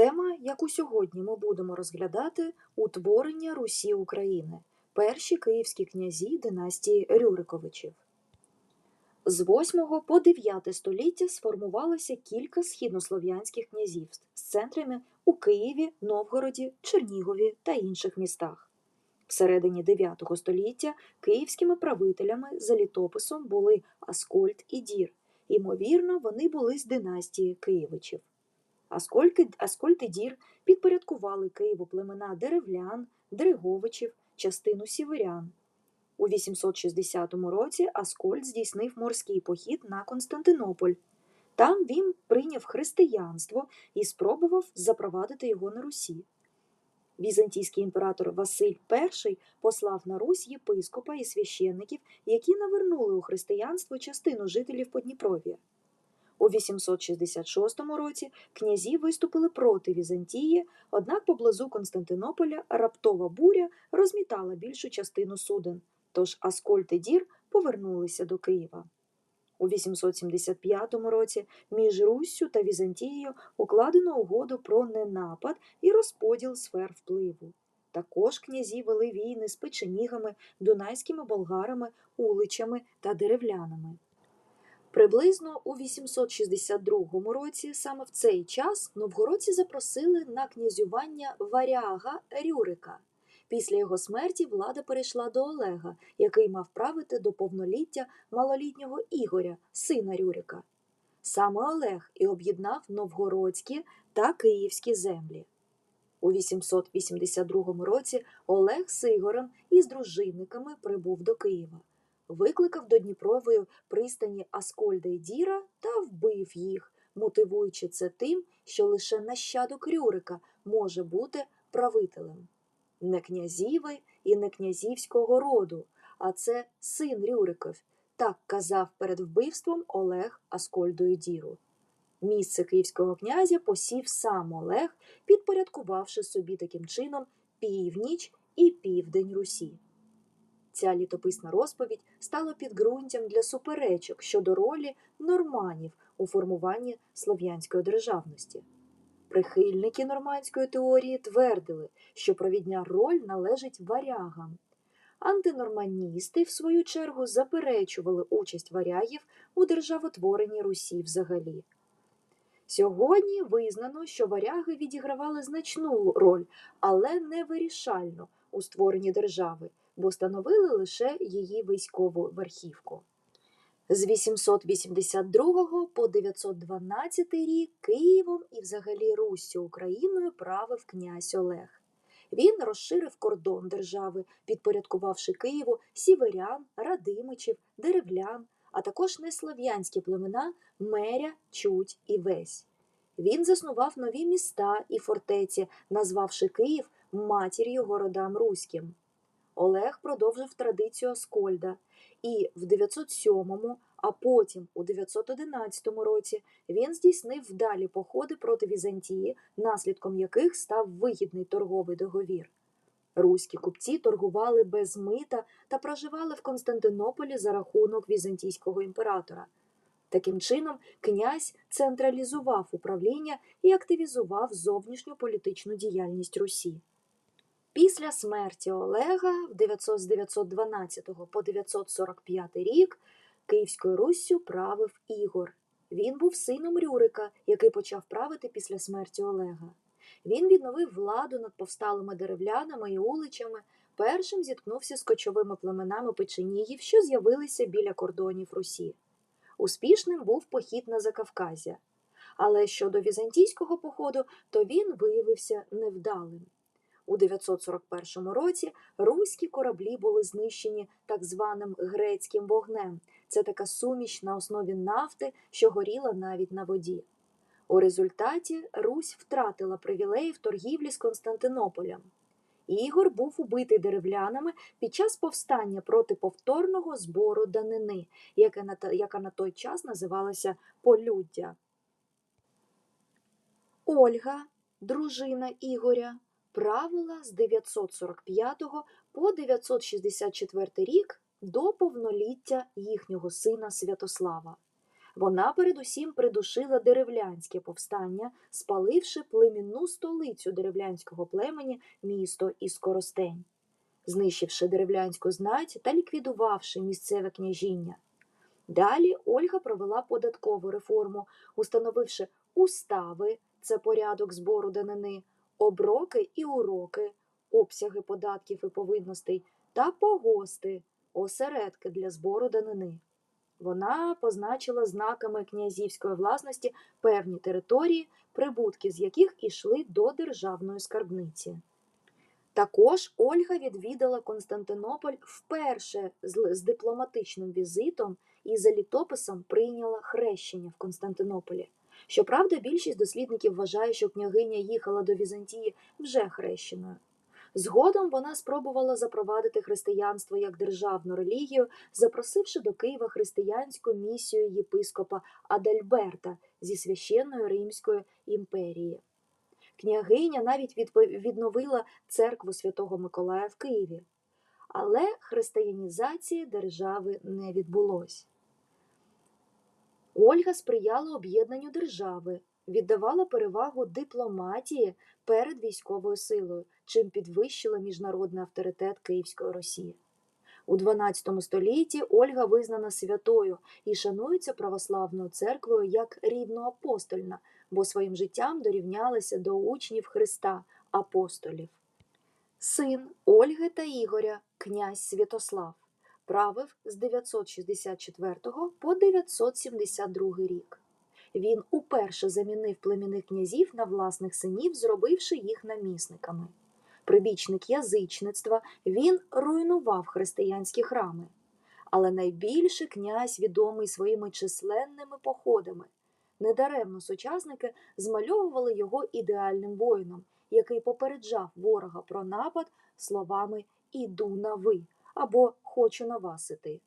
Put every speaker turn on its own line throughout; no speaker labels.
Тема, яку сьогодні ми будемо розглядати, утворення Русі України, перші київські князі династії Рюриковичів. З 8 по 9 століття сформувалося кілька східнослов'янських князівств з центрами у Києві, Новгороді, Чернігові та інших містах. Всередині 9 століття київськими правителями за літописом були Аскольд і Дір. Ймовірно, вони були з династії Києвичів. Аскольд, Аскольд Дір підпорядкували Києву племена деревлян, Дриговичів, частину сіверян. У 860 році Аскольд здійснив морський похід на Константинополь. Там він прийняв християнство і спробував запровадити його на Русі. Візантійський імператор Василь І послав на Русь єпископа і священників, які навернули у християнство частину жителів Подніпров'я. У 866 році князі виступили проти Візантії, однак поблизу Константинополя раптова буря розмітала більшу частину суден, тож Аскольд і Дір повернулися до Києва. У 875 році між Руссю та Візантією укладено угоду про ненапад і розподіл сфер впливу. Також князі вели війни з печенігами, дунайськими болгарами, уличами та деревлянами. Приблизно у 862 році, саме в цей час, новгородці запросили на князювання варяга Рюрика. Після його смерті влада перейшла до Олега, який мав правити до повноліття малолітнього Ігоря, сина Рюрика. Саме Олег і об'єднав новгородські та київські землі. У 882 році Олег з Ігорем із дружинниками прибув до Києва викликав до Дніпрової пристані Аскольда і Діра та вбив їх, мотивуючи це тим, що лише нащадок Рюрика може бути правителем. Не князіви і не князівського роду, а це син Рюриков, так казав перед вбивством Олег Аскольду Діру. Місце київського князя посів сам Олег, підпорядкувавши собі таким чином північ і південь Русі. Ця літописна розповідь стала підґрунтям для суперечок щодо ролі норманів у формуванні слов'янської державності. Прихильники нормандської теорії твердили, що провідня роль належить варягам. Антинорманісти, в свою чергу, заперечували участь варягів у державотворенні Русі взагалі. Сьогодні визнано, що варяги відігравали значну роль, але не вирішальну у створенні держави бо становили лише її військову верхівку. З 882 по 912 рік Києвом і взагалі Руссю Україною правив князь Олег. Він розширив кордон держави, підпорядкувавши Києву сіверян, радимичів, деревлян, а також неслав'янські племена Меря, Чуть і Весь. Він заснував нові міста і фортеці, назвавши Київ матір'ю городам Руським. Олег продовжив традицію Аскольда, і в 907, а потім у 911 році він здійснив вдалі походи проти Візантії, наслідком яких став вигідний торговий договір. Руські купці торгували без мита та проживали в Константинополі за рахунок візантійського імператора. Таким чином, князь централізував управління і активізував зовнішню політичну діяльність Русі. Після смерті Олега з 912 по 945 рік Київською Руссю правив Ігор. Він був сином Рюрика, який почав правити після смерті Олега. Він відновив владу над повсталими деревлянами і уличами, першим зіткнувся з кочовими племенами печенігів, що з'явилися біля кордонів Русі. Успішним був похід на Закавказя. Але щодо візантійського походу, то він виявився невдалим. У 941 році руські кораблі були знищені так званим грецьким вогнем. Це така суміш на основі нафти, що горіла навіть на воді. У результаті Русь втратила привілеї в торгівлі з Константинополем. Ігор був убитий деревлянами під час повстання проти повторного збору данини, яка на той час називалася Полюддя. Ольга, дружина Ігоря, правила з 945 по 964 рік до повноліття їхнього сина Святослава. Вона передусім придушила деревлянське повстання, спаливши племінну столицю деревлянського племені місто Іскоростень, знищивши деревлянську знать та ліквідувавши місцеве княжіння. Далі Ольга провела податкову реформу, установивши устави це порядок збору данини, оброки і уроки, обсяги податків і повинностей та погости, осередки для збору данини. Вона позначила знаками князівської власності певні території, прибутки з яких ішли до державної скарбниці. Також Ольга відвідала Константинополь вперше з, дипломатичним візитом і за літописом прийняла хрещення в Константинополі. Щоправда, більшість дослідників вважає, що княгиня їхала до Візантії вже хрещеною. Згодом вона спробувала запровадити християнство як державну релігію, запросивши до Києва християнську місію єпископа Адальберта зі священної Римської імперії. Княгиня навіть відновила церкву Святого Миколая в Києві, але християнізації держави не відбулось. Ольга сприяла об'єднанню держави, віддавала перевагу дипломатії перед військовою силою, чим підвищила міжнародний авторитет Київської Росії. У XII столітті Ольга визнана святою і шанується православною церквою як рівноапостольна, бо своїм життям дорівнялася до учнів Христа, апостолів. Син Ольги та Ігоря, князь Святослав, правив з 964 по 972 рік. Він уперше замінив племінних князів на власних синів, зробивши їх намісниками. Прибічник язичництва, він руйнував християнські храми. Але найбільше князь відомий своїми численними походами. Недаремно сучасники змальовували його ідеальним воїном, який попереджав ворога про напад словами Іду на ви або Хочу на вас іти.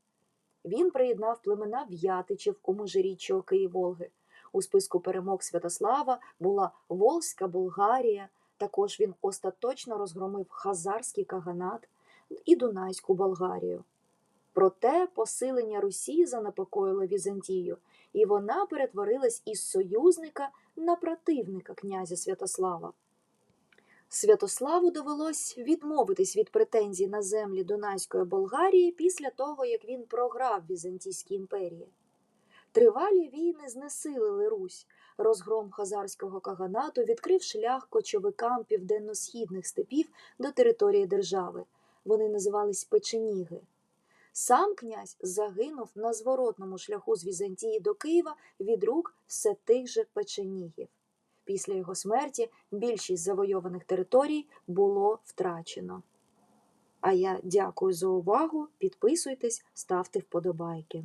Він приєднав племена В'ятичів у межиріччя Оки Волги. У списку перемог Святослава була Волзька Болгарія. Також він остаточно розгромив Хазарський каганат і Дунайську Болгарію. Проте посилення Русі занепокоїло Візантію, і вона перетворилась із союзника на противника князя Святослава. Святославу довелось відмовитись від претензій на землі Дунайської Болгарії після того, як він програв Візантійській імперії. Тривалі війни знесилили Русь. Розгром хазарського каганату відкрив шлях кочовикам південно-східних степів до території держави. Вони називались Печеніги. Сам князь загинув на зворотному шляху з Візантії до Києва від рук все тих же печенігів. Після його смерті більшість завойованих територій було втрачено. А я дякую за увагу. Підписуйтесь, ставте вподобайки.